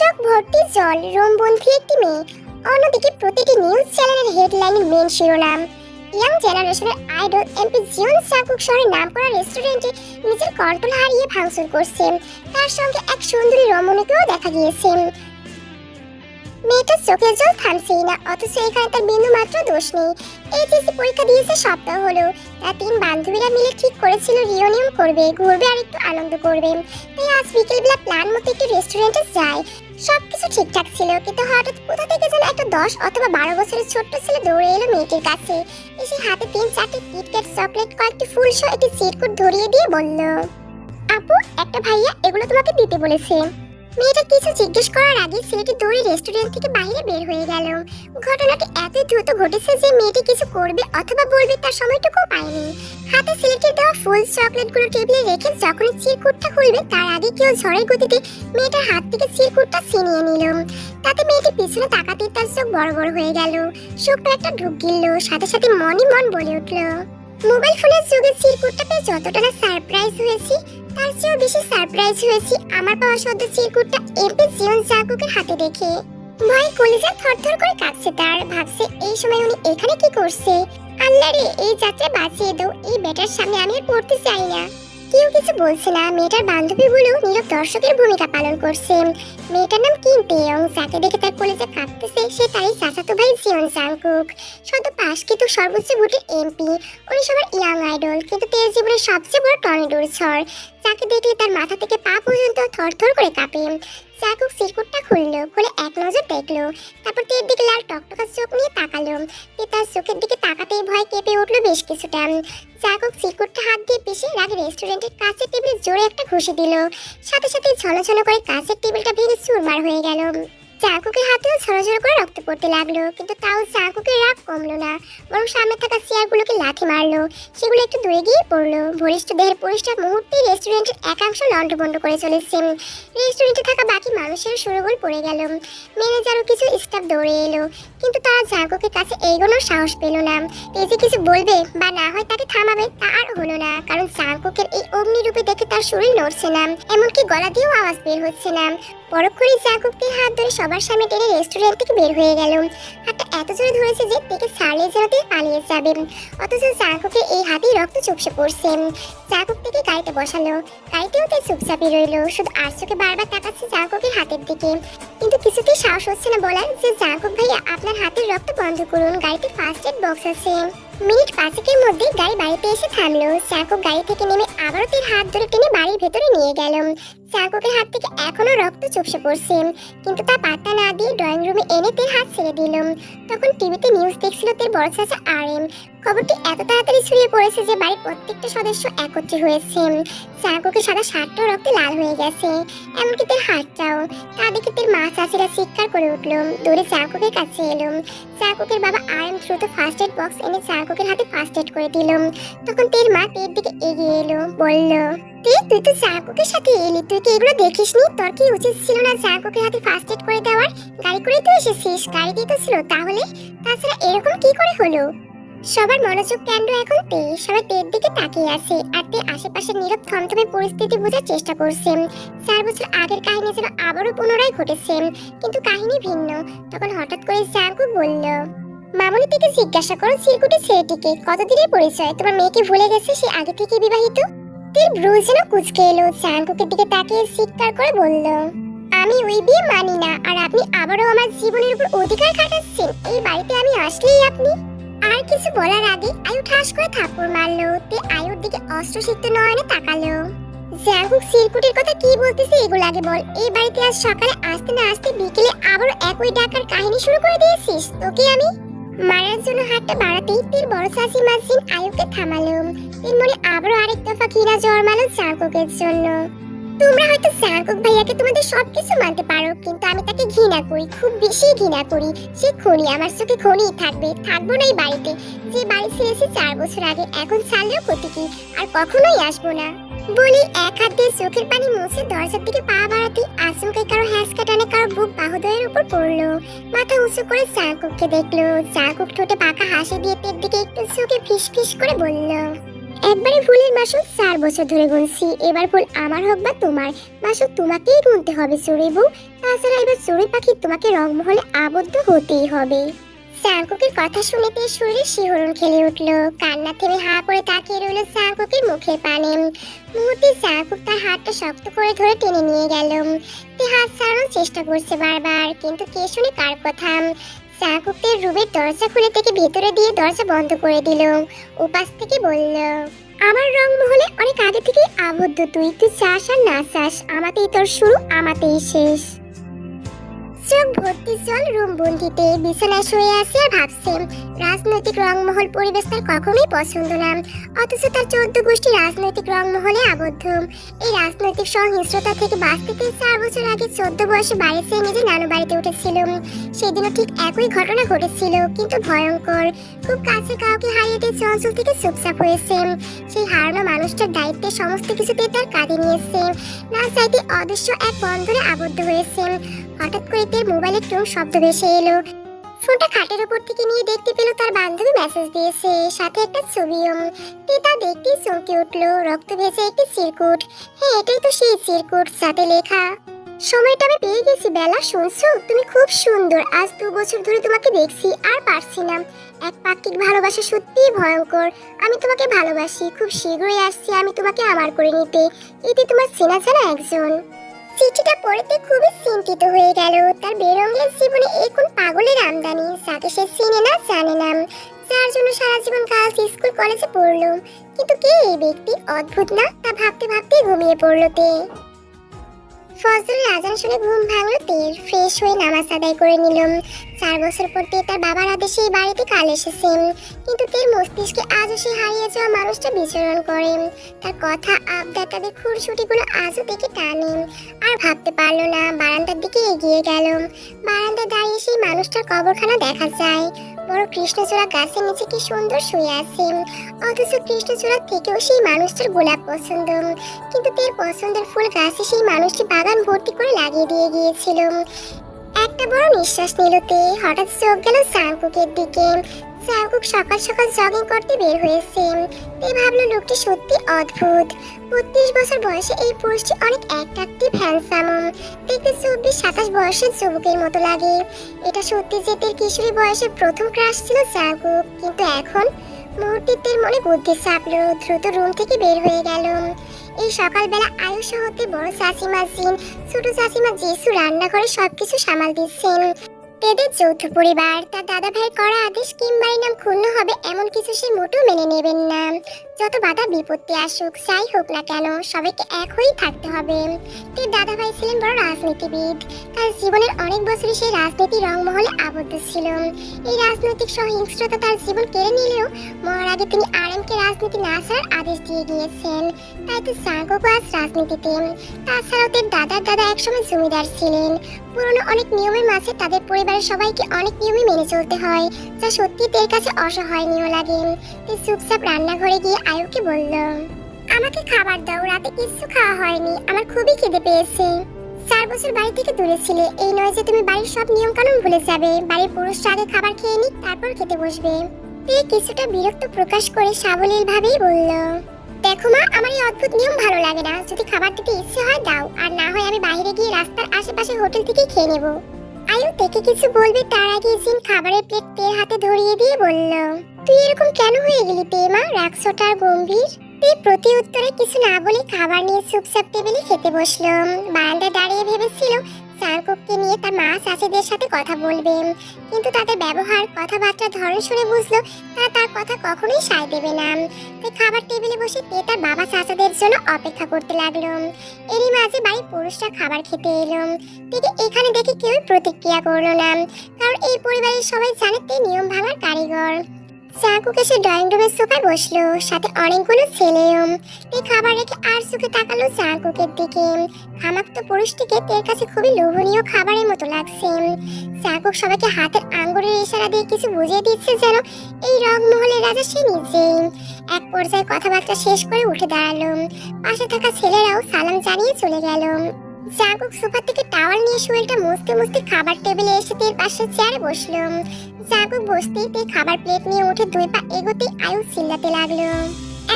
চোখ ভর্তি জল রোমবন্ধী একটি মেয়ে। অন্যদিকে প্রতিটি নিউজ চ্যানেলের হেডলাইনে মেন শিরোনাম। ইয়াং জেনারেশনের আইডল এমপি জিওন সাকুক শহরের নামকরা রেস্টুরেন্টে নিজের কন্ট্রোল হারিয়ে ভাঙচুর করছেন। তার সঙ্গে এক সুন্দরী রমণীকেও দেখা গিয়েছে। মেয়েটার চোখের জল থামছেই না, অথচ এখানে তার বিন্দু মাত্র দোষ নেই। এইচএসসি পরীক্ষা দিয়েছে, সপ্তাহ হলো। তার তিন বান্ধবীরা মিলে ঠিক করেছিল, রিউনিয়ন করবে, ঘুরবে আর একটু আনন্দ করবে। তাই আজ বিকেলবেলা প্ল্যান মতো একটু রেস্টুরেন্টে যায়। সবকিছু ঠিকঠাক ছিল, কিন্তু হঠাৎ কোথা থেকে যেন একটা দশ অথবা বারো বছরের ছোট্ট ছেলে দৌড়ে এলো মেয়েটির কাছে। এসে হাতে তিন চারটি কিটক্যাট চকলেট, কয়েকটি ফুল সহ একটি চিরকুট ধরিয়ে দিয়ে বলল, আপু, একটা ভাইয়া এগুলো তোমাকে দিতে বলেছে। মেয়েটা কিছু জিজ্ঞেস করার আগে ছেলেটি দৌড়ে রেস্টুরেন্ট থেকে বাইরে বের হয়ে গেল। ঘটনাটি এত দ্রুত ঘটেছে যে মেয়েটি কিছু করবে অথবা বলবে তার সময়টুকু পায়নি। হাতে ছেলেটির দেওয়া ফুল চকলেটগুলো টেবিলে রেখে যখনই চিরকুটটা খুলবে, তার আগে কেউ ঝড়ের গতিতে মেয়েটার হাত থেকে চিরকুটটা ছিনিয়ে নিল। তাতে মেয়েটি পিছনে তাকাতে তার চোখ বড় বড় হয়ে গেল। চোখটা একটা ঢুক গিলল, সাথে সাথে মনই মন বলে উঠল। মোবাইল ফোনের যুগে চিরকুটটা পেয়ে যতটা না সারপ্রাইজ হয়েছি, তার চেয়েও বেশি সারপ্রাইজ হয়েছি আমার পাওয়া সদ্য চিরকুটটা এমপি জিয়ন জাকুকের হাতে দেখে। ভয় কলিজা থরথর করে কাঁপছে তার, ভাবছে এই সময় উনি এখানে কি করছে? আল্লাহ এই যাত্রা বাঁচিয়ে দাও, এই বেটার সামনে আমি পড়তে চাই না। কেউ কিছু বলছে না। মেয়েটার বান্ধবীগুলো নীরব দর্শকের ভূমিকা পালন করছে। মেয়েটার নাম কিম পেয়ং যাকে দেখে তার কলেজে কাঁপতেছে সে তারই চাচাতো ভাই জিয়ন জাংকুক। সদ্য পাশ কিন্তু সর্বোচ্চ ভোটের এমপি, উনি সবার ইয়াং আইডল কিন্তু তের জীবনের সবচেয়ে বড় টর্নেডোর ঝড়, যাকে দেখলে তার মাথা থেকে পা পর্যন্ত থরথর করে কাঁপে। চাকুক সিরকুটটা খুললো, খুলে এক নজর দেখল। তারপর তের দিকে লাল টকটকা চোখ নিয়ে তাকালো। তার চোখের দিকে তাকাতেই ভয় কেঁপে উঠল বেশ কিছুটা। চাকুক সিরকুটটা হাত দিয়ে পিষে রাগে রেস্টুরেন্টের কাছের টেবিলে জোরে একটা ঘুষি দিল। সাথে সাথে ছলো করে কাছের টেবিলটা ভেঙে চুরমার হয়ে গেল। চাকুকের হাতেও ঝরঝর করে রক্ত পড়তে লাগল, কিন্তু তাও চাকুকের রাগ কমলো না, বরং সামনে থাকা চেয়ারগুলোকে লাথি মারলো, সেগুলো একটু দূরে গিয়ে পড়ল। ভরিষ্ঠ দেহের পরিষ্কার মুহূর্তেই রেস্টুরেন্টের একাংশ লন্ডভন্ড করে চলেছে। রেস্টুরেন্টে থাকা বাকি মানুষের সুরগোল পড়ে গেল। ম্যানেজারও কিছু স্টাফ দৌড়ে এলো, কিন্তু তারা জাগকের কাছে এগোনোর সাহস পেল না। তেজে কিছু বলবে বা না হয় তাকে থামাবে তা আর হলো না, কারণ জাগকের এই অগ্নিরূপে দেখে তার শরীর নড়ছে না, এমনকি গলা দিয়েও আওয়াজ বের হচ্ছে না। পরক্ষণে জাগককে হাত ধরে সবার সামনে টেনে রেস্টুরেন্ট থেকে বের হয়ে গেল। হাতটা এত জোরে ধরেছে যে তেকে ছাড়লে যেন পালিয়ে যাবে। অথচ জাগকের এই হাতেই রক্ত চুপসে পড়ছে। জাগক থেকে গাড়িতে বসালো। গাড়িতেও তে চুপচাপই রইল। শুধু আর চোখে বারবার তাকাচ্ছে জাগকের হাতের দিকে। কিন্তু কিছুতেই সাহস হচ্ছে না বলার যে জাগক ভাইয়া আপনার হাতের রক্ত বন্ধ করুন। গাড়িতে ফার্স্ট এড বক্স আছে। মিনিট পাঁচেকের মধ্যে গাড়ি বাড়িতে এসে থামলো। চাকু গাড়ি থেকে নেমে আবারও তিন হাত ধরে টেনে বাড়ির ভেতরে নিয়ে গেল। চাকুকের হাত থেকে এখনও রক্ত চুপসে পড়ছে। কিন্তু তা পাত্তা না দিয়ে ড্রয়িং রুমে এনে তার হাত ছেড়ে দিল। তখন টিভিতে নিউজ দেখছিল তার বড় চাচা আর এম। খবরটি এত তাড়াতাড়ি ছড়িয়ে পড়েছে যে বাড়ির প্রত্যেকটা সদস্য একত্রে হয়েছে। চাককের সাদা শার্টটাও রক্তে লাল হয়ে গেছে। এমনকি তের হাতটাও। তা দেখে তের মা চাচিরা চিৎকার করে উঠল। দৌড়ে চাককের কাছে এলো। চাককের বাবা এম দ্রুত ফার্স্ট এড বক্স এনে চাককের হাতে ফার্স্ট এড করে দিল। তখন তের মা তের দিকে এগিয়ে এলো। বলল, তে, তুই তো চাকুকের সাথে এলি। তুই কি এগুলো দেখিসনি? তোর কি উচিত ছিল না চাকুকের হাতে ফার্স্ট এড করে দেওয়ার? গাড়ি করে তো এসেছিস। গাড়িতেই তো ছিল। তাহলে? তাছাড়া এরকম কি করে হলো? সবার মনোযোগ কেন্দ্র এখন তে। সবাই তের দিকে তাকিয়ে আছে আর তে আশেপাশের নীরব থমথমে পরিস্থিতি বোঝার চেষ্টা করছে। চার বছর আগের কাহিনী যেন আবারও পুনরায় ঘটেছে, কিন্তু কাহিনী ভিন্ন। তখন হঠাৎ করে চাকুক বলল, মামনি থেকে জিজ্ঞাসা করো চিরকুটের ছেলেটিকে, কতদিনের পরিচয়? তোমার মেয়েকে ভুলে গেছে সে আগে থেকে বিবাহিত? তের ব্রু যেন কুচকে এলো। চাঙ্কুকের দিকে তাকিয়ে চিৎকার করে বলল, আমি ওই বিয়ে মানি না, আর আপনি আবারও আমার জীবনের উপর অধিকার খাটাচ্ছেন। এই বাড়িতে আমি আসলেই আপনি। আর কিছু বলার আগে আয়ু ঠাস করে থাপ্পড় মারলো, তে আয়ুর দিকে অস্ত্র সিক্ত নয়নে তাকালো। জ্যাঙ্কুক সিরকুটের কথা কি বলতেছে এগুলো আগে বল। এই বাড়িতে আজ সকালে আসতে না আসতে বিকেলে আবারও একই ডাকার কাহিনী শুরু করে দিয়েছিস, তোকে আমি? মারার জন্য হাতটা বাড়াতেই তীর বড় চাষি মাসিন আয়ুকে থামালো। তীর মনে আবারও আরেক দফা ঘৃণা জন্মালো চাঙ্কুকের জন্য। তোমরা হয়তো চাঙ্কুক ভাইয়াকে তোমাদের সবকিছু মানতে পারো, কিন্তু আমি তাকে ঘৃণা করি, খুব বেশি ঘৃণা করি। সে খনি আমার চোখে খনিই থাকবে, থাকব না এই বাড়িতে। যে বাড়ি ছেড়েছি চার বছর আগে এখন ছাড়লেও ক্ষতি কি? আর কখনোই আসব না। বলি, এক হাত দিয়ে চোখের পানি মুছে দরজার দিকে পা বাড়াতে আচমকে কারও হ্যাঁচকা টানে কারও বুক বাহুদয়ের উপর পড়ল। মাথা উঁচু করে চাকুককে দেখল, চাকুক ঠোঁটে পাকা হাসি দিয়ে পেট দিকে একটু চোখে ফিস ফিস করে বলল একবারে ভুলের মাসুল চার বছর ধরে গুনছি। এবার ভুল আমার হোক বা তোমার মাসুল তোমাকেই গুনতে হবে চড়ুই বউ। তাছাড়া এবার চড়ুই পাখি তোমাকে রংমহলে আবদ্ধ হতেই হবে। চাঙ্কুকের কথা শুনেতে শরীরে শিহরণ খেলে উঠল। কান্না থেমে হা করে তাকিয়ে রইল চাঙ্কুকের মুখের পানে। মুহূর্তে চাঙ্কুক তার হাতটা শক্ত করে ধরে টেনে নিয়ে গেল। তে হাত ছাড়ানোর চেষ্টা করছে বারবার, কিন্তু কে শুনে কার কথা? চাকুকের রুমের দরজা খুলে থেকে ভেতরে দিয়ে দরজা বন্ধ করে দিল। উপাস থেকে বলল, আমার রং মহলে অনেক আগে থেকে আবদ্ধ। তুই তুই চাস আর না চাস, আমাতেই তোর শুরু, আমাতেই শেষ। চোখ ভর্তি জল রুম বন্দিতে। বিছানায় শুয়ে আছে ভাবছে রাজনৈতিক রংমহল পরিবেশ তার কখনোই পছন্দ না। অথচ তার চোদ্দ গোষ্ঠী রাজনৈতিক রংমহলে আবদ্ধ। এই রাজনৈতিক সহিংসতা থেকে বাঁচতে পেরে চার বছর আগে চোদ্দ বয়সে বাড়ি ছেড়ে নিজে নানু বাড়িতে উঠেছিল। সেদিনও ঠিক একই ঘটনা ঘটেছিল, কিন্তু ভয়ঙ্কর। খুব কাছে কাউকে হারিয়ে দিয়ে চঞ্চল থেকে চুপচাপ হয়েছে। সেই হারানো মানুষটার দায়িত্বে সমস্ত কিছুতে তার কাঁধে নিয়েছে। না চাইতে অদৃশ্য এক বন্ধনে আবদ্ধ হয়েছে। হঠাৎ করে তার মোবাইলের টুং শব্দ ভেসে এলো। ফোনটা খাটের উপর থেকে নিয়ে দেখতে পেল তার বান্ধবী মেসেজ দিয়েছে, সাথে একটা ছবিও। তে তা দেখতেই চমকে উঠল, রক্ত ভেসে একটি চিরকুট। হ্যাঁ এটাই তো সেই চিরকুট সাথে লেখা। সময়টা আমি পেয়ে গেছি, বেলা, শুনছো? তুমি খুব সুন্দর। আজ দু বছর ধরে তোমাকে দেখছি, আর পারছি না। এক পাক্ষিক ভালোবাসা সত্যিই ভয়ঙ্কর। আমি তোমাকে ভালোবাসি, খুব শীঘ্রই আসছি আমি তোমাকে আমার করে নিতে। এতে তোমার চেনা জানা একজন। চিঠিটা পড়তে খুবই চিন্তিত হয়ে গেল। তার বেরঙ্গের জীবনে এই কোন পাগলের আমদানি? যাকে সে চিনে না, জানে না। যার জন্য সারা জীবন কাজ স্কুল, কলেজে পড়ল কিন্তু কে এই ব্যক্তি? অদ্ভুত না? তা ভাবতে ভাবতে ঘুমিয়ে পড়ল তে। ফজল আজান শুনে ঘুম ভাঙলো তের ফ্রেশ হয়ে নামাজ আদায় করে নিলাম। চার বছর পর তে তার বাবার আদেশে এই বাড়িতে কাল এসেছেন কিন্তু তের মস্তিষ্কে আজও সে হারিয়ে যাওয়া মানুষটা বিচরণ করে। তার কথা আবদার তাদের খুরছুটিগুলো আজও দেখে টানে। আর ভাবতে পারল না, বারান্দার দিকে এগিয়ে গেল। বারান্দায় দাঁড়িয়ে সেই মানুষটার কবরখানা দেখা যায়। বড় কৃষ্ণচূড়া গাছের নিচে কি সুন্দর শুয়ে আছে। অথচ কৃষ্ণচূড়া থেকেও সেই মানুষটার গোলাপ পছন্দ। কিন্তু তের পছন্দের ফুল গাছে সেই মানুষটি বাগান ভর্তি করে লাগিয়ে দিয়ে গিয়েছিল। একটা বড় নিঃশ্বাস নিলতে হঠাৎ চোখ গেল সাংকুকের দিকে। সাংকুক সকাল সকাল জগিং করতে বের হয়েছে। তে ভাবলো লোকটি সত্যি অদ্ভুত। বত্রিশ বছর বয়সে এই পুরুষটি অনেক অ্যাট্রাকটিভ হ্যান্ডসাম দেখতে চব্বিশ, সাতাশ বয়সের যুবকের মতো লাগে। এটা সত্যি যে তের কিশোরী বয়সের প্রথম ক্রাশ ছিল সাংকুক। কিন্তু এখন মুহূর্তের মনে বুদ্ধি চাপলো। দ্রুত রুম থেকে বের হয়ে গেল। এই সকালবেলা আয়ুষ হতে বড় চাচিমা জিন, ছোট চাচিমা জেসু রান্নাঘরে সবকিছু সামাল দিচ্ছেন। তেদের যৌথ পরিবার, তার দাদা ভাই করা আদেশ কিংবাই নাম ক্ষুণ্ণ হবে এমন কিছু সে মোটেও মেনে নেবেন না। যত বাধা বিপত্তি আসুক, যাই হোক না কেন, সবাইকে এক হয়েই থাকতে হবে। তার দাদা ভাই ছিলেন বড় রাজনীতিবিদ। তার জীবনের অনেক বছরই সেই রাজনীতি রংমহলে আবদ্ধ ছিল। এই রাজনৈতিক সহিংসতা তার জীবন কেড়ে নিলেও মরার আগে তিনি আরএমকে রাজনীতি না ছাড়ার আদেশ দিয়ে গিয়েছেন। তাই তো সাগোকো আজ রাজনীতিতে। তাছাড়াও তার দাদার দাদা একসময় জমিদার ছিলেন। পুরনো অনেক নিয়মের মাঝে তাদের পরিবারের সবাইকে অনেক নিয়মই মেনে চলতে হয়, যা সত্যি তের কাছে অসহনীয় লাগে। তে চুপচাপ রান্নাঘরে গিয়ে আয়ুকে বলল, আমাকে খাবার দাও, রাতে কিছু খাওয়া হয়নি। আমার খুবই খিদে পেয়েছে। চার বছর বাড়ি থেকে দূরে ছিলে। এই নয় যে তুমি বাড়ির সব নিয়ম কানুন ভুলে যাবে। বাড়ির পুরুষরা আগে খাবার খেয়ে নিক, তারপর খেতে বসবে। তে কিছুটা বিরক্ত প্রকাশ করে সাবলীল ভাবেই বলল, দেখো মা, আমার এই অদ্ভুত নিয়ম ভালো লাগে না। যদি খাবার দিতে ইচ্ছে হয়, দাও। আর না হয় আমি বাইরে গিয়ে রাস্তার আশেপাশে হোটেল থেকে খেয়ে নেব। আয়ু থেকে কিছু বলবে, তার আগে জিন খাবারের প্লেট তের হাতে ধরিয়ে দিয়ে বলল, তুই এরকম কেন হয়ে গেলি তে মা? রাগছোটার গম্ভীর। তে প্রতি উত্তরে কিছু না বলে খাবার নিয়ে চুপচাপ টেবিলে খেতে বসল বারান্দায় দাঁড়িয়ে ভেবেছিল চারকোককে নিয়ে তার মা চাচিদের সাথে কথা বলবে। কিন্তু তাদের ব্যবহার, কথাবার্তার ধরন শুনে বুঝলো তারা তার কথা কখনোই সায় দেবে না। তাই খাবার টেবিলে বসে তে তার বাবা চাচাদের জন্য অপেক্ষা করতে লাগল। এরই মাঝে বাড়ির পুরুষরা খাবার খেতে এলো। তেকে এখানে দেখে কেউই প্রতিক্রিয়া করল না, কারণ এই পরিবারের সবাই জানে তে নিয়ম ভাঙার কারিগর। চাকুকে সে ড্রয়িং রুমের সোফায় বসল, সাথে অনেকগুলো ছেলেও। তে খাবার রেখে আর চোখে তাকালো চাকুকের দিকে। খামাক্ত পুরুষটিকে তের কাছে খুবই লোভনীয় খাবারের মতো লাগছে। চাকুক সবাইকে হাতের আঙ্গুরের ইশারা দিয়ে কিছু বুঝিয়ে দিচ্ছে যেন এই রংমহলের রাজা সে নিজেই। এক পর্যায়ে কথাবার্তা শেষ করে উঠে দাঁড়াল। পাশে থাকা ছেলেরাও সালাম জানিয়ে চলে গেল। জাগুক সোফা থেকে টাওয়াল নিয়ে শরীরটা মুছতে মুছতে খাবার টেবিলে এসে তের পাশে চেয়ারে বসল। জাগুক বসতেই তে খাবার প্লেট নিয়ে উঠে দুই পা এগোতেই আয়ু চিল্লাতে লাগল।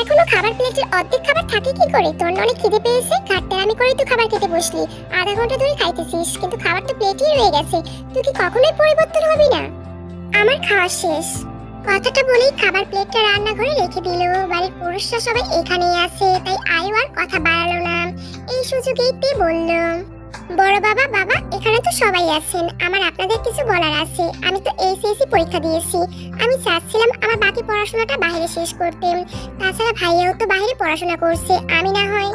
এখনও খাবার প্লেটের অর্ধেক খাবার থাকে কি করে? তোর অনেক খিদে পেয়েছে? খাটতে আমি করে তো খাবার খেতে বসলি। আধা ঘণ্টা ধরে খাইতেছিস, কিন্তু খাবার তো প্লেটেই রয়ে গেছে। তুই কি কখনোই পরিবর্তন হবি না? আমার খাওয়া শেষ। কথাটা বলেই খাবার প্লেটটা রান্নাঘরে রেখে দিল। বাড়ির পুরুষরা সবাই এখানেই আছে, তাই আয়ু আর কথা বাড়ালো না। এই সুযোগেই তে বলল, বড় বাবা বাবা, এখানে তো সবাই আছেন। আমার আপনাদের কিছু বলার আছে। আমি তো এইচএসসি পরীক্ষা দিয়েছি। আমি চাচ্ছিলাম আমার বাকি পড়াশোনাটা বাইরে শেষ করতে। তাছাড়া ভাইয়াও তো বাইরে পড়াশোনা করছে, আমি না হয়।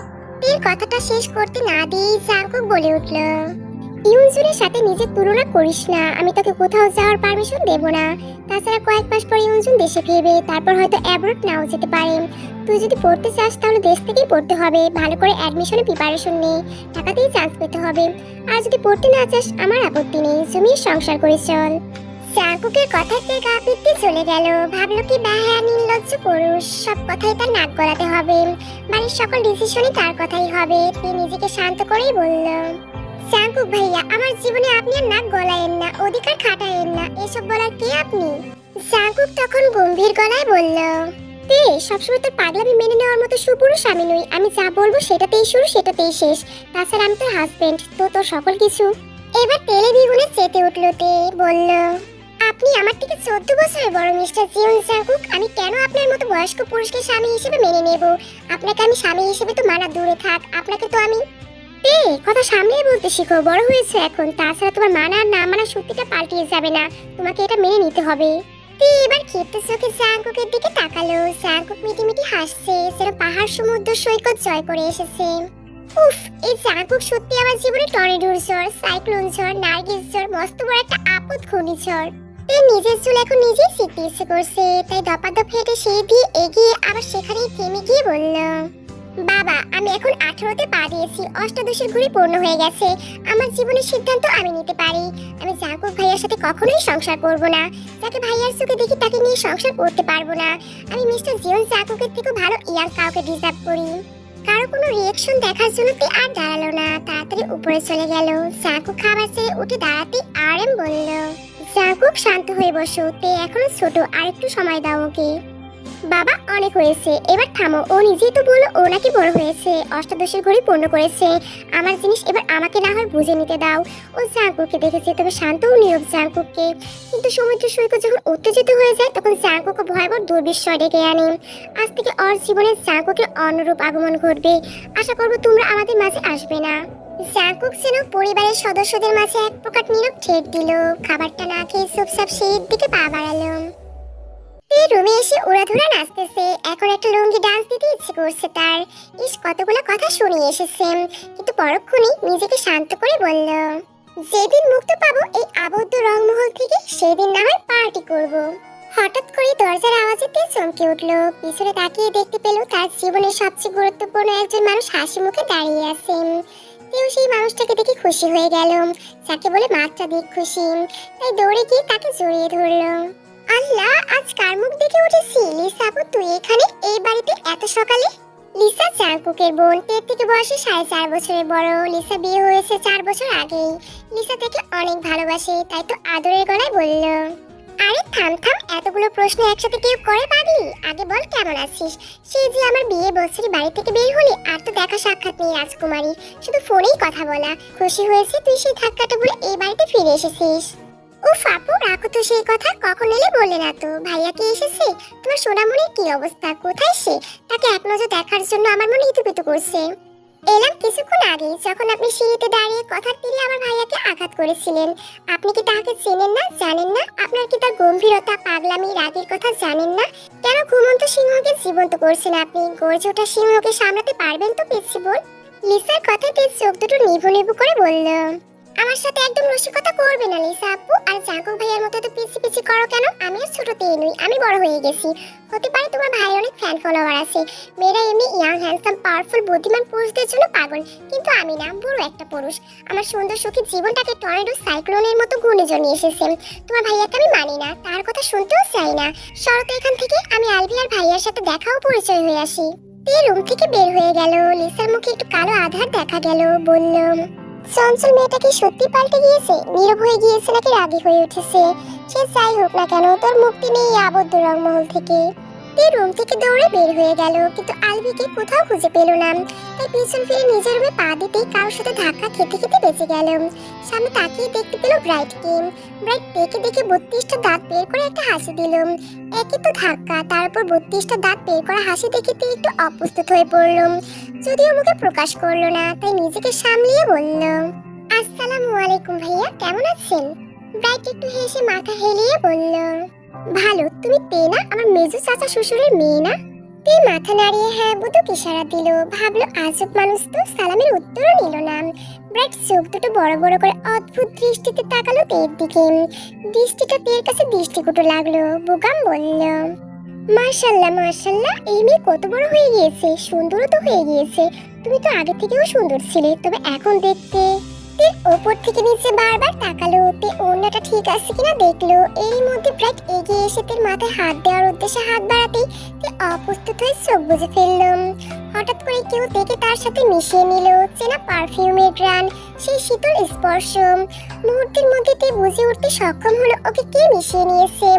এর কথাটা শেষ করতে না দিয়েই জাঙ্কুক বলে উঠল। ইউনজুনের সাথে নিজের তুলনা করিস না। আমি তোকে কোথাও যাওয়ার পারমিশন দেব না। তাছাড়া কয়েক মাস পর ইউনজুন দেশে ফিরবে। তারপর হয়তো অ্যাব্রোড নাও যেতে পারে। তুই যদি পড়তে চাস, তাহলে দেশ থেকেই পড়তে হবে। ভালো করে অ্যাডমিশনে প্রিপারেশন নে। টাকাতেই চান্স পেতে হবে। আর যদি পড়তে না চাস, আমার আপত্তি নেই। জমির সংসার করে চল। চাকুকের কথাতে গা পিত্তি চলে গেল? ভাবলো কি বাহ্যা নির্লজ্জ পুরুষ। সব কথাই তার নাক গলাতে হবে। বাড়ির সকল ডিসিশনই তার কথাই হবে। তুই নিজেকে শান্ত করেই বলল। চাঙ্কুক ভাইয়া, আমার জীবনে আপনি আর নাক গলায়েন না, অধিকার খাটায়েন না, এসব বলার কে আপনি? চাঙ্কুক তখন গম্ভীর গলায় বলল, তে, সবসময় তোর পাগলামি মেনে নেওয়ার মতো সুপুরুষ আমি নই। আমি যা বলব সেটাতেই শুরু, সেটাতেই শেষ। তাছাড়া আমি তোর হাজবেন্ড তো তোর সকল কিছু। এবার তেলে দ্বিগুণে চেতে উঠল তে, বলল, আপনি আমার থেকে চোদ্দ বছরের বড় মিস্টার জিউন চাঙ্কুক আমি কেন আপনার মতো বয়স্ক পুরুষকে স্বামী হিসেবে মেনে নেব? আপনাকে আমি স্বামী হিসেবে তো মানা দূরে থাক। আপনাকে তো আমি এ কথা সামনেই বলতে শিখো, বড় হয়েছে এখন। তাছাড়া তোমার মানা আর না মানা সত্যিটা পাল্টিয়ে যাবে না। তোমাকে এটা মেনে নিতে হবে। তে, এবার ক্ষিপ্ত চোখে জাঙ্কুকের দিকে তাকালো। জাঙ্কুক মিটিমিটি হাসছে, যেন পাহাড়, সমুদ্র, সৈকত জয় করে এসেছে। উফ, এই জাঙ্কুক সত্যি আমার জীবনে টর্নেডোর ঝড়, সাইক্লোন ঝড়, নার্গিস ঝড়, মস্ত বড় একটা আপদ ঘূর্ণিঝড় তে নিজের চুল এখন নিজেই শিখতে ইচ্ছে করছে, তাই দপাদপ হেঁটে সেই দিয়ে এগিয়ে আবার সেখানেই থেমে গিয়ে বলল বাবা, আমি এখন আঠারোতে পা দিয়েছি অষ্টাদশের ঘুড়ি পূর্ণ হয়ে গেছে। আমার জীবনের সিদ্ধান্ত আমি নিতে পারি। আমি জাকুব ভাইয়ার সাথে কখনোই সংসার করব না। যাকে ভাইয়ার চোখে দেখি তাকে নিয়ে সংসার করতে পারব না। আমি মিস্টার জিওন জাকুকের থেকে ভালো ইয়ার কাউকে ডিজার্ভ করি। কারও কোনো রিয়েকশন দেখার জন্য তে আর দাঁড়াল না। তাড়াতাড়ি উপরে চলে গেল। জাকু খাবার ছেড়ে উঠে দাঁড়াতে আর এম বলল জাকুক শান্ত হয়ে বসো। তে এখনও ছোট। আর একটু সময় দাও ওকে। বাবা অনেক হয়েছে। এবার থামো, ও নিজেই তো বলল ও নাকি বড় হয়েছে। অষ্টাদশের ঘড়ি পূর্ণ করেছে। আমার জিনিস এবার আমাকে না হয় বুঝে নিতে দাও। ও জাঙ্কুককে দেখেছে, তবে শান্ত ও নীরব জাঙ্কুককে কিন্তু সমুদ্র সৈকত যখন উত্তেজিত হয়ে যায়, তখন জাঙ্কুকও ভয়াবহ দুর্বিশ্বর ডেকে আনে। আজ থেকে ওর জীবনে জাঙ্কুকের অন্যরূপ আগমন ঘটবে। আশা করব তোমরা আমাদের মাঝে আসবে না। জাঙ্কুক যেন পরিবারের সদস্যদের মাঝে এক প্রকার নীরব ঠেট দিল। খাবারটা না খেয়ে চুপচাপ সেই দিকে পা বাড়ালো। রুমে এসে উড়াধুরা নাচতেছে। এখন একটা লুঙ্গি ডান্স দিতে ইচ্ছে করছে তার। ইস, কতগুলো কথা শুনিয়ে এসেছে। কিন্তু পরক্ষণেই নিজেকে শান্ত করে বলল, যেদিন মুক্ত পাবো এই আবদ্ধ রংমহল থেকে সেদিন না হয় পার্টি করব। হঠাৎ করে দরজার আওয়াজেতে চমকে উঠল। পিছনে তাকিয়ে দেখতে পেল তার জীবনের সবচেয়ে গুরুত্বপূর্ণ একজন মানুষ হাসি মুখে দাঁড়িয়ে আছেন কেউ সেই মানুষটাকে দেখে খুশি হয়ে গেল, যাকে বলে মাত্রা দিক খুশি। তাই দৌড়ে গিয়ে তাকে জড়িয়ে ধরলো। আল্লাহ, আজ কার মুখ দেখে উঠেছি? লিসা আপু, তুই এখানে? এই বাড়িতে এত সকালে? লিসা চাঙ্কুকের বোন তের থেকে বয়সে সাড়ে চার বছরের বড়। লিসা বিয়ে হয়েছে চার বছর আগেই। লিসা তাকে অনেক ভালোবাসে, তাই তো আদরের গলায় বলল। আরে, থাম থাম, এতগুলো প্রশ্ন একসাথে কেউ করে পাগলি? আগে বল, কেমন আছিস? সে যে আমার বিয়ে বছরই বাড়ি থেকে বের হলি আর তো দেখা সাক্ষাৎ নেই রাজকুমারী। শুধু ফোনেই কথা বলা। খুশি হয়েছে তুই সেই ধাক্কাটা বলে এই বাড়িতে ফিরে এসেছিস। উফ আপু, রাখো তো সেই কথা, কখন এলে বললে না তো। ভাইয়া কি এসেছে? তোমার সোনামণির কি অবস্থা? কোথায় সে? তাকে এক নজর দেখার জন্য আমার মনে ইতুপিতু করছে। এলাম কিছুক্ষণ আগে, যখন আপনি সিঁড়িতে দাঁড়িয়ে কথার তীরে আমার ভাইয়াকে আঘাত করেছিলেন। আপনি কি তাকে চেনেন না? জানেন না? আপনার কি তার গম্ভীরতা, পাগলামি, রাগের কথা জানেন না? কেন ঘুমন্ত সিংহকে জীবন্ত করছেন আপনি? গর্জে ওঠা সিংহকে সামলাতে পারবেন তো পিচ্ছি বোন লিসার কথাতে চোখ দুটো নিভু নিভু করে বলল আমার সাথে একদম রসিকতা করবে না, লিসা আপু। আর জাগর ভাইয়ের মতো তো পিছি পিছি করো কেন? আমি ছোটতেই নই, আমি বড় হয়ে গেছি। হতে পারে তোমার ভাইয়ের অনেক ফ্যান ফলোয়ার আছে। মেয়েরা এমনি ইয়াং হ্যান্ডসাম পাওয়ারফুল বুদ্ধিমান পুরুষদের জন্য পাগল। কিন্তু আমি না, বড় একটা পুরুষ। আমার সুন্দর সুখী জীবনটাকে টর্নেডো সাইক্লোনের মতো ঘূর্ণিঝড় নিয়ে এসেছে। তোমার ভাইয়াকে আমি মানি না, তার কথা শুনতেও চাই না। শরৎ এখান থেকে, আমি আলভি আর ভাইয়ার সাথে দেখাও পরিচয় হয়ে আসি। রুম থেকে বের হয়ে গেল। লিসার মুখে একটু কালো আধার দেখা গেল, বলল চঞ্চল মেয়েটাকে সত্যি পাল্টে গিয়েছে? নীরব হয়ে গিয়েছে নাকি রাগী হয়ে উঠেছে? সে যাই হোক না কেন, তোর মুক্তি নেই আবদ্ধ রংমহল থেকে। তে রুম থেকে দৌড়ে বের হয়ে গেল, কিন্তু আলবিকে কোথাও খুঁজে পেল না। তাই পিছন ফিরে নিজের রুমে পা দিতেই কারোর সাথে ধাক্কা খেতে খেতে বেঁচে গেল। সামনে তাকিয়ে দেখতে পেল ব্রাইটকে ব্রাইট দেখে দেখে বত্রিশটা দাঁত বের করে একটা হাসি দিল। একই তো ধাক্কা তারপর বত্রিশটা দাঁত বের করা হাসি দেখে তে একটু অপ্রস্তুত হয়ে পড়ল। যদিও মুখে প্রকাশ করল না, তাই নিজেকে সামলিয়ে বলল, আসসালামু আলাইকুম ভাইয়া, কেমন আছেন? ব্রাইট একটু হেসে মাথা হেলিয়ে বলল ভালো, তুমি তে না আমার মেজু চাচা শ্বশুরের মেয়ে না? তে মাথা নাড়িয়ে হ্যাঁ বুধুক ইশারা দিল, ভাবলো আজব মানুষ তো, সালামের উত্তরও নিল না। ব্রাইট চোখ দুটো বড় বড় করে অদ্ভুত দৃষ্টিতে তাকালো তের দিকে। দৃষ্টিটা তের কাছে দৃষ্টিকুটো লাগল বুগাম বলল, মাশাল্লাহ মাশাল্লাহ, এই মেয়ে কত বড় হয়ে গিয়েছে, সুন্দরও তো হয়ে গিয়েছে। তুমি তো আগে থেকেও সুন্দর ছিলে, তবে এখন দেখতে তে ওপর থেকে নিচে বারবার তাকালো। তে, ওড়নাটা ঠিক আছে কিনা দেখল। এরই মধ্যে ব্রাইট এগিয়ে এসে তার মাথায় হাত দেওয়ার উদ্দেশ্যে হাত বাড়াতেই তে অপ্রস্তুত হয়ে চোখ বুঝে ফেলল। হঠাৎ করে কেউ দেখে তার সাথে মিশিয়ে নিল, চেনা পারফিউমের গ্রান, সেই শীতল স্পর্শ মুহূর্তের মধ্যে তে বুঝে উঠতে সক্ষম হলো ওকে কে মিশিয়ে নিয়েছে।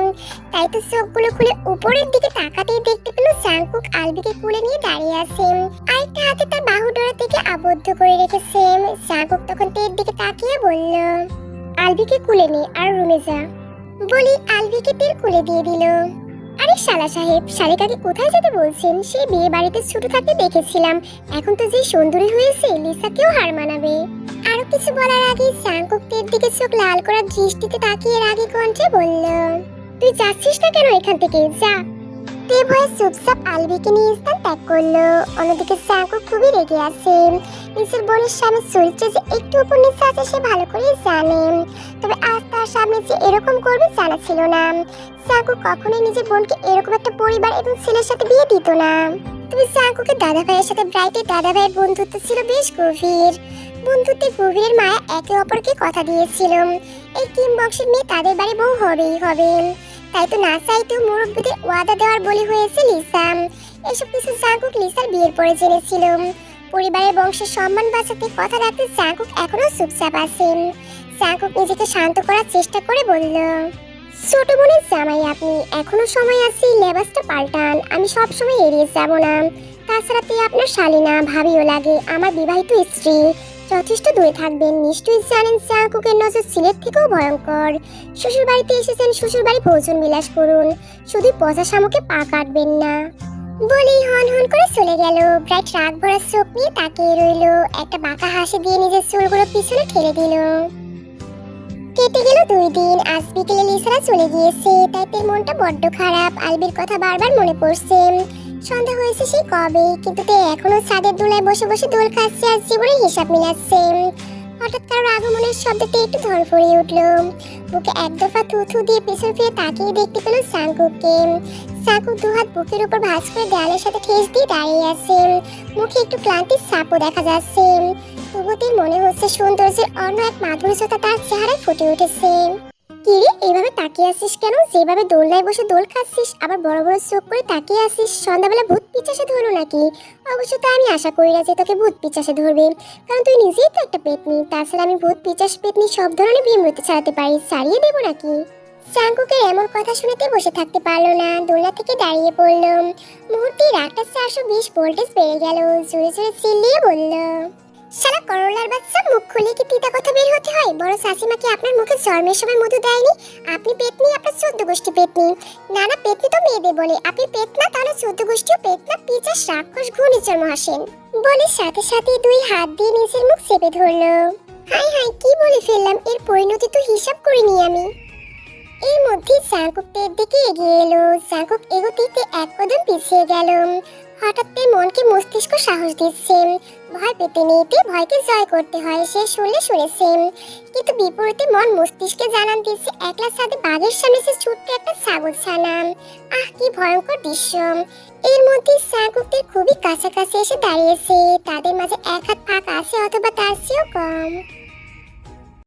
তাই তো চোখগুলো খুলে উপরের দিকে তাকাতেই দেখতে পেল জাংকুক আলবিকে কুলে নিয়ে দাঁড়িয়ে আছে। আরেকটা হাতে তার বাহু ডোরা থেকে আবদ্ধ করে রেখেছে। জাংকুক তখন তের দিকে তাকিয়ে বলল, আলবিকে কুলে নে আর রুমে যা। বলি আলবিকে তের কুলে দিয়ে দিল। আরে শালা সাহেব শালিকাকে কোথায় যেতে বলছেন? সে বিয়ে বাড়িতে ছোট থাকতে দেখেছিলাম। এখন তো যে সুন্দরী হয়েছে, লিসাকেও হার মানাবে। আরও কিছু বলার আগে জাংকুক তের দিকে চোখ লাল করার দৃষ্টিতে তাকিয়ে রাগে কণ্ঠে বলল, তুই যাচ্ছিস না কেন এখান থেকে? যা। তে ভয়ে আলবিকে নিয়ে স্থান ত্যাগ করল। অন্যদিকে স্যাঙ্কো খুবই রেগে আছে। নিজের বোনের সামনে চরিত্র যে একটু উপর নিচে আছে, সে ভালো করেই জানে। তবে আজ তার সামনে যে এরকম করবে জানা ছিল না। স্যাঙ্কো কখনোই নিজের বোনকে এরকম একটা পরিবার এবং ছেলের সাথে বিয়ে দিত না। তবে স্যাঙ্কোকে দাদা ভাইয়ের সাথে ব্রাইটের দাদা ভাইয়ের বন্ধুত্ব ছিল বেশ গভীর। বন্ধুত্বের গভীরের মায়া একে অপরকে কথা দিয়েছিল। এই কিম বংশের মেয়ে তাদের বাড়ি বউ হবেই হবে। তাই তো না চাইতেও মুরব্বীদের ওয়াদা দেওয়ার বলি হয়েছে, লিসা। এসব কিছু জাগুক লিসার বিয়ের পরে জেনেছিল। পরিবারের বংশের সম্মান বাঁচাতে কথা রাখতে জাগুক এখনও চুপচাপ আছেন জাগুক নিজেকে শান্ত করার চেষ্টা করে বলল, ছোট বোনের জামাই আপনি এখনও সময় আছে লেবাসটা পাল্টান। আমি সব সময় এড়িয়ে যাব না। তাছাড়া তে আপনার শালিনা, ভাবিও লাগে, আমার বিবাহিত স্ত্রী। যথেষ্ট দূরে থাকবেন। নিশ্চয়ই জানেন জাগুকের নজর সিলেট থেকেও ভয়ঙ্কর। শ্বশুর বাড়িতে এসেছেন শ্বশুর বাড়ি ভোজন বিলাস করুন। শুধু পচা শামুকে পা কাটবেন না। বলেই হন হন করে চলে গেল। ব্রাইট রাগ ভরা চোখ নিয়ে তাকিয়ে রইল। একটা বাঁকা হাসি দিয়ে নিজের চুলগুলো পিছনে ঠেলে দিল। কেটে গেল দুই দিন। আজ বিকেলে লিসারা চলে গিয়েছে, তাই তের মনটা বড্ড খারাপ। আলবির কথা বারবার মনে পড়ছে। সন্ধ্যা হয়েছে সেই কবে? কিন্তু তে, এখনও ছাদের দোলায় বসে বসে দোল খাচ্ছে আর জীবনের হিসাব মিলাচ্ছে। হঠাৎ কারোর আগমনের শব্দতে একটু ধর ফুরিয়ে উঠল। বুকে এক দফা থু থু দিয়ে পেছন ফিরে তাকিয়ে দেখতে পেল সাংকুককে সাংকুক দুহাত বুকের উপর ভাঁজ করে দেয়ালের সাথে ঠেস দিয়ে দাঁড়িয়ে আছে। মুখে একটু ক্লান্তির ছাপও দেখা যাচ্ছে। তবুতির মনে হচ্ছে সৌন্দর্যের অন্য এক মাধুর্যতা তার চেহারায় ফুটে উঠেছে। তাকিয়ে আছিস কেন? যেভাবে দোলনায় বসে দোল খাচ্ছিস, আবার বড় বড় চোখ করে তাকিয়ে আসিস সন্ধ্যাবেলা ভূত পিচাসে ধরো নাকি? অবশ্য তা আমি আশা করি না যে তোকে ভূত পিচাসে ধরবে, কারণ তুই নিজেই তো একটা পেতনি। তাছাড়া আমি ভূত পিচাস পেতনি সব ধরনের বিমৃতি ছাড়াতে পারি, ছাড়িয়ে দেবো নাকি? চাঙ্কুকের এমন কথা শুনেতে বসে থাকতে পারল না, দোলনা থেকে দাঁড়িয়ে পড়ল। মুহূর্তে রাগটা চারশো বিশ ভোল্টেজ বেড়ে গেল, জোরে জোরে চিল্লিয়ে বলল শালা করলার বাচ্চা, মুখ খুলে কি তিতা কথা বের হতে হয়? বড় শাসিমা কি আপনার মুখে জন্মের সময় মধু দেয়নি? আপনি পেতনি, আপনার চোদ্দ গোষ্ঠী পেতনি। না না, পেতনি তো মেয়েদের বলে। আপনি পেত না, তাহলে চোদ্দ গোষ্ঠীও পেত না পিচাস রাক্ষস ঘূর্ণিঝড় মহাসেন। বলে সাথে সাথে দুই হাত দিয়ে নিজের মুখ চেপে ধরলো। হাই হাই কি বলে ফেললাম? এর পরিণতি তো হিসাব করে করিনি আমি। এর মধ্যে জাঙ্কুকের দিকে এগিয়ে এলো। জাঙ্কুক এগোতে এক কদম পিছিয়ে গেল। হঠাৎ মনকে মস্তিষ্ক সাহস দিচ্ছে। ভয় পেতে মেয়েতে ভয়কে জয় করতে হয়, সে শুনলে শুনেছেন কিন্তু বিপরীতে মন মস্তিষ্কে জানান দিয়েছে, একলা সাথে বাঘের সামনে সে ছোট্ট একটা ছাগল ছানা আহ, কি ভয়ঙ্কর দৃশ্য। এর মধ্যে জাঙ্কুকদের খুবই কাছাকাছি এসে দাঁড়িয়েছে। তাদের মাঝে এক হাত ফাঁকা আছে, অথবা তার চেয়েও কম।